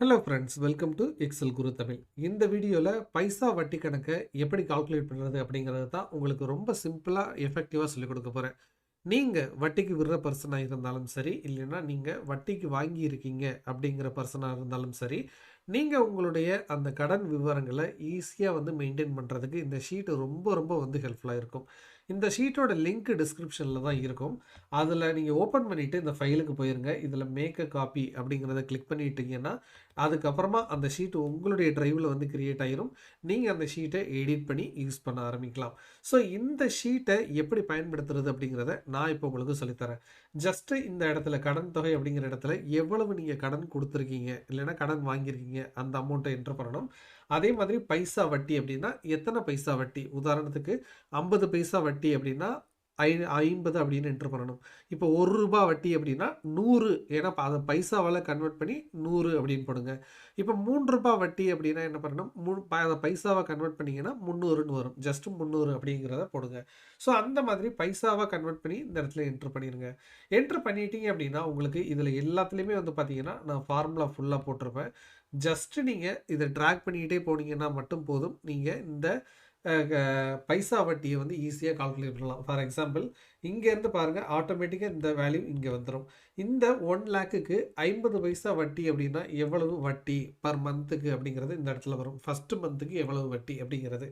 Hello friends welcome to Excel Guru Tamil இந்த வீடியோவில் பைசா வட்டி கணக்கை எப்படி கால்குலேட் பண்ணுறது அப்படிங்கிறது தான் உங்களுக்கு ரொம்ப சிம்பிளாக எஃபெக்டிவாக சொல்லிக் கொடுக்க போகிறேன் நீங்கள் வட்டிக்கு விடுற பர்சனாக இருந்தாலும் சரி இல்லைன்னா நீங்கள் வட்டிக்கு வாங்கி இருக்கீங்க அப்படிங்கிற பர்சனாக இருந்தாலும் சரி நீங்கள் உங்களுடைய அந்த கடன் விவரங்களை ஈஸியாக வந்து மெயின்டைன் பண்ணுறதுக்கு இந்த ஷீட்டு ரொம்ப ரொம்ப வந்து ஹெல்ப்ஃபுல்லாக இருக்கும். இந்த ஷீட்டோட லிங்க் டிஸ்கிரிப்ஷனில் தான் இருக்கும். அதில் நீங்கள் ஓப்பன் பண்ணிவிட்டு இந்த ஃபைலுக்கு போயிருங்க. இதில் மேக் அ காப்பி அப்படிங்கிறத கிளிக் பண்ணிட்டீங்கன்னா அதுக்கப்புறமா அந்த ஷீட் உங்களுடைய ட்ரைவில் வந்து கிரியேட் ஆயிரும். நீங்கள் அந்த ஷீட்டை எடிட் பண்ணி யூஸ் பண்ண ஆரம்பிக்கலாம். ஸோ இந்த ஷீட்டை எப்படி பயன்படுத்துறது அப்படிங்கிறத நான் இப்போ உங்களுக்கு சொல்லித்தரேன். ஜஸ்ட்டு இந்த இடத்துல கடன் தொகை அப்படிங்கிற இடத்துல எவ்வளவு நீங்கள் கடன் கொடுத்துருக்கீங்க இல்லைன்னா கடன் வாங்கியிருக்கீங்க அந்த அமௌண்ட்டை என்ட்ரு பண்ணணும். அதே மாதிரி பைசா வட்டி அப்படின்னா எத்தனை பைசா வட்டி? உதாரணத்துக்கு ஐம்பது பைசா வட்டி அப்படின்னா ஐ ஐம்பது அப்படின்னு என்ட்ரு பண்ணணும். இப்போ ஒரு ரூபா வட்டி அப்படின்னா நூறு ஏன்னா அதை பைசாவால் கன்வெர்ட் பண்ணி நூறு அப்படின்னு போடுங்க. இப்போ மூன்று ரூபாய் வட்டி அப்படின்னா என்ன பண்ணணும்? மூ அதை பைசாவை கன்வெர்ட் பண்ணிங்கன்னா முந்நூறுன்னு வரும். ஜஸ்ட் முந்நூறு அப்படிங்கிறத போடுங்க. ஸோ அந்த மாதிரி பைசாவை கன்வெர்ட் பண்ணி இந்த இடத்துல என்ட்ரு பண்ணிடுங்க என்ட்ரு பண்ணிட்டீங்க அப்படின்னா உங்களுக்கு இதில் எல்லாத்துலேயுமே வந்து பார்த்தீங்கன்னா நான் ஃபார்முலா ஃபுல்லாக போட்டிருப்பேன். ஜஸ்ட்டு நீங்கள் இதை ட்ராக் பண்ணிக்கிட்டே போனீங்கன்னா மட்டும் போதும். நீங்கள் இந்த பைசா வட்டியை வந்து ஈஸியாக கால்குலேட் பண்ணலாம். ஃபார் எக்ஸாம்பிள் இங்கேருந்து பாருங்கள் ஆட்டோமேட்டிக்காக இந்த வேல்யூ இங்கே வந்துடும் இந்த ஒன் லேக்குக்கு ஐம்பது பைசா வட்டி அப்படின்னா எவ்வளவு வட்டி பர் மந்த்துக்கு அப்படிங்கிறது இந்த இடத்துல வரும். ஃபஸ்ட்டு மந்த்துக்கு எவ்வளவு வட்டி அப்படிங்கிறது.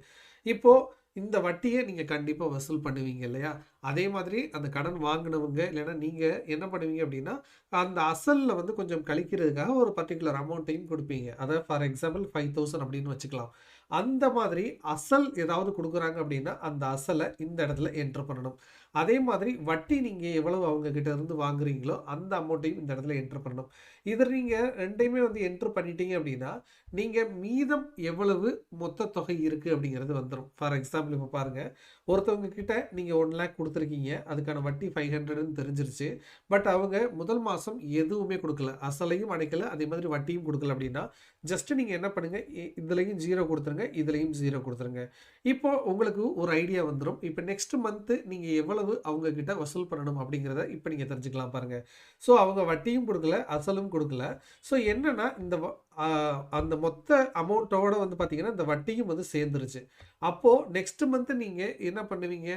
இப்போது இந்த வட்டியை நீங்கள் கண்டிப்பாக வசூல் பண்ணுவீங்க இல்லையா? அதே மாதிரி அந்த கடன் வாங்கினவங்க இல்லைன்னா நீங்கள் என்ன பண்ணுவீங்க அப்படின்னா அந்த அசலில் வந்து கொஞ்சம் கழிக்கிறதுக்காக ஒரு பர்டிகுலர் அமௌண்ட்டையும் கொடுப்பீங்க. அதை ஃபார் எக்ஸாம்பிள் ஃபைவ் தௌசண்ட் அப்படின்னு வச்சுக்கலாம். அந்த மாதிரி அசல் ஏதாவது கொடுக்குறாங்க அப்படின்னா அந்த அசலை இந்த இடத்துல என்ட்ரு பண்ணணும். அதே மாதிரி வட்டி நீங்கள் எவ்வளவு அவங்க கிட்ட இருந்து வாங்குறீங்களோ அந்த அமௌண்ட்டையும் இந்த இடத்துல என்ட்ரு பண்ணணும். இதில் நீங்கள் ரெண்டையுமே வந்து என்ட்ரு பண்ணிட்டீங்க அப்படின்னா நீங்கள் மீதம் எவ்வளவு மொத்த தொகை இருக்குது அப்படிங்கிறது வந்துடும் ஃபார் எக்ஸாம்பிள் இப்போ பாருங்கள் ஒருத்தவங்க கிட்ட நீங்கள் ஒன் லேக் கொடுத்து கொடுத்துருக்கீங்க. அதுக்கான வட்டி ஃபைவ் ஹண்ட்ரட்னு தெரிஞ்சிருச்சு. பட் அவங்க முதல் மாதம் எதுவுமே கொடுக்கல. அசலையும் அடைக்கல. அதே மாதிரி வட்டியும் கொடுக்கல அப்படின்னா ஜஸ்ட்டு நீங்கள் என்ன பண்ணுங்கள் இதுலேயும் ஜீரோ கொடுத்துருங்க. இதுலேயும் ஜீரோ கொடுத்துருங்க. இப்போ உங்களுக்கு ஒரு ஐடியா வந்துடும் இப்போ நெக்ஸ்ட் மந்த்து நீங்கள் எவ்வளவு அவங்கக்கிட்ட வசூல் பண்ணணும் அப்படிங்கிறத இப்போ நீங்கள் தெரிஞ்சுக்கலாம் பாருங்கள் ஸோ அவங்க வட்டியும் கொடுக்கல அசலும் கொடுக்கல. ஸோ என்னென்னா இந்த அந்த மொத்த அமௌண்ட்டோட வந்து பார்த்தீங்கன்னா இந்த வட்டியும் வந்து சேர்ந்துருச்சு. அப்போது நெக்ஸ்ட் மந்த்து நீங்கள் என்ன பண்ணுவீங்க?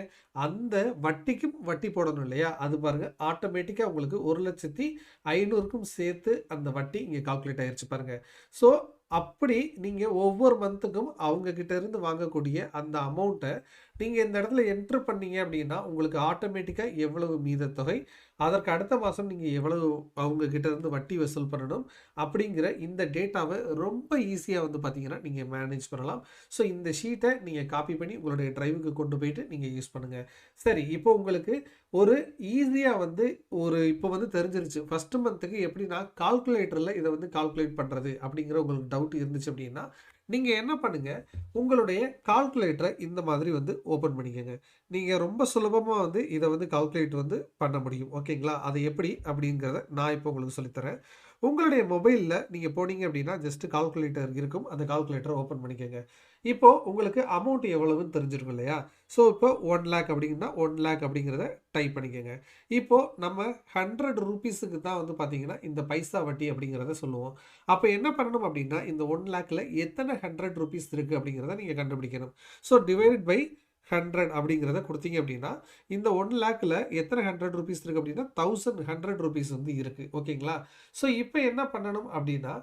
அந்த வட்டிக்கும் வட்டி போடணும் இல்லையா? அது பாருங்கள் ஆட்டோமேட்டிக்காக உங்களுக்கு ஒரு லட்சத்தி ஐநூறுக்கும் சேர்த்து அந்த வட்டி இங்கே கால்குலேட் ஆயிடுச்சு பாருங்கள் ஸோ அப்படி நீங்கள் ஒவ்வொரு மந்த்துக்கும் அவங்கக்கிட்ட இருந்து வாங்கக்கூடிய அந்த அமௌண்ட்டை நீங்கள் இந்த இடத்துல என்ட்ரு பண்ணீங்க அப்படின்னா உங்களுக்கு ஆட்டோமேட்டிக்காக எவ்வளவு மீத தொகை அதற்கு அடுத்த மாதம் நீங்கள் எவ்வளவு அவங்கக்கிட்ட இருந்து வட்டி வசூல் பண்ணணும் அப்படிங்கிற இந்த டேட்டாவை ரொம்ப ஈஸியாக வந்து பார்த்தீங்கன்னா நீங்கள் மேனேஜ் பண்ணலாம். ஸோ இந்த ஷீட்டை நீங்கள் காப்பி பண்ணி உங்களுடைய ட்ரைவுக்கு கொண்டு போயிட்டு நீங்கள் யூஸ் பண்ணுங்கள் சரி இப்போ உங்களுக்கு ஒரு ஈஸியாக வந்து ஒரு இப்போ வந்து தெரிஞ்சிருச்சு. ஃபஸ்ட்டு மந்த்துக்கு எப்படின்னா கால்குலேட்டரில் இதை வந்து கால்குலேட் பண்ணுறது அப்படிங்கிற உங்களுக்கு டவுட் இருந்துச்சு அப்படின்னா நீங்கள் என்ன பண்ணுங்கள் உங்களுடைய கால்குலேட்டரை இந்த மாதிரி வந்து ஓப்பன் பண்ணிக்கோங்க. நீங்கள் ரொம்ப சுலபமாக வந்து இதை வந்து கால்குலேட் வந்து பண்ண முடியும். ஓகேங்களா? அது எப்படி அப்படிங்கிறத நான் இப்போ உங்களுக்கு சொல்லித்தரேன் உங்களுடைய மொபைலில் நீங்கள் போனீங்க அப்படின்னா ஜஸ்ட்டு கால்குலேட்டர் இருக்கும். அந்த கால்குலேட்டரை ஓப்பன் பண்ணிக்கோங்க. இப்போது உங்களுக்கு அமௌண்ட் எவ்வளவுன்னு தெரிஞ்சிருக்கும் இல்லையா? ஸோ இப்போ ஒன் லேக் அப்படிங்கன்னா ஒன் லேக் அப்படிங்கிறத டைப் பண்ணிக்கோங்க. இப்போது நம்ம ஹண்ட்ரட் ருபீஸுக்கு தான் வந்து பார்த்தீங்கன்னா இந்த பைசா வட்டி அப்படிங்கிறத சொல்லுவோம். அப்போ என்ன பண்ணணும் அப்படின்னா இந்த ஒன் லேக்கில் எத்தனை ஹண்ட்ரட் ருபீஸ் இருக்குது அப்படிங்கிறத நீங்கள் கண்டுபிடிக்கணும். ஸோ டிவைடட் பை ஹண்ட்ரட் அப்படிங்கிறத கொடுத்தீங்க அப்படின்னா இந்த ஒன் லேக்கில் எத்தனை ஹண்ட்ரட் ருபீஸ் இருக்குது அப்படின்னா தௌசண்ட் ஹண்ட்ரட் ருபீஸ் வந்து இருக்குது ஓகேங்களா ஸோ இப்போ என்ன பண்ணணும் அப்படின்னா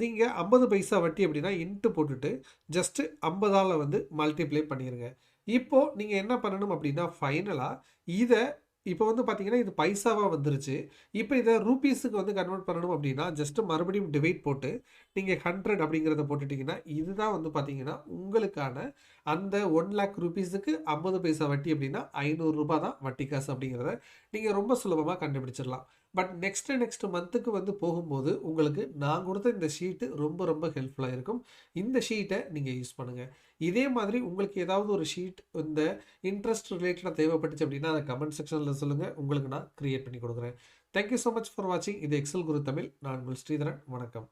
நீங்கள் ஐம்பது பைசா வட்டி அப்படின்னா இன்ட்டு போட்டுட்டு ஜஸ்ட்டு ஐம்பதால் வந்து மல்டிப்ளை பண்ணிடுங்க இப்போது நீங்கள் என்ன பண்ணணும் அப்படின்னா ஃபைனலாக இதை இப்போ வந்து பார்த்தீங்கன்னா இது பைசாவாக வந்துருச்சு. இப்போ இதை ரூபீஸுக்கு வந்து கன்வெர்ட் பண்ணணும் அப்படின்னா ஜஸ்ட்டு மறுபடியும் டிவைட் போட்டு நீங்கள் ஹண்ட்ரட் அப்படிங்கிறத போட்டுட்டிங்கன்னா இதுதான் வந்து பார்த்தீங்கன்னா உங்களுக்கான அந்த ஒன் லேக் ருபீஸுக்கு ஐம்பது பைசா வட்டி அப்படின்னா ஐநூறுரூபா தான் வட்டி காசு அப்படிங்கிறத நீங்கள் ரொம்ப சுலபமாக கண்டுபிடிச்சிடலாம். பட் நெக்ஸ்ட்டு நெக்ஸ்ட் மந்த்துக்கு வந்து போகும்போது உங்களுக்கு நான் கொடுத்த இந்த ஷீட்டு ரொம்ப ரொம்ப ஹெல்ப்ஃபுல்லாக இருக்கும். இந்த ஷீட்டை நீங்கள் யூஸ் பண்ணுங்கள் இதே மாதிரி உங்களுக்கு ஏதாவது ஒரு ஷீட் இந்த இன்ட்ரெஸ்ட் ரிலேட்டடாக தேவைப்பட்டுச்சு அப்படின்னா அதை கமெண்ட் செக்ஷனில் சொல்லுங்கள் உங்களுக்கு நான் க்ரியேட் பண்ணி கொடுக்குறேன். தேங்க்யூ ஸோ மச் ஃபார் வாட்சிங் இது எக்ஸல் குரு தமிழ் நான் உங்கள் ஸ்ரீதரன். வணக்கம்.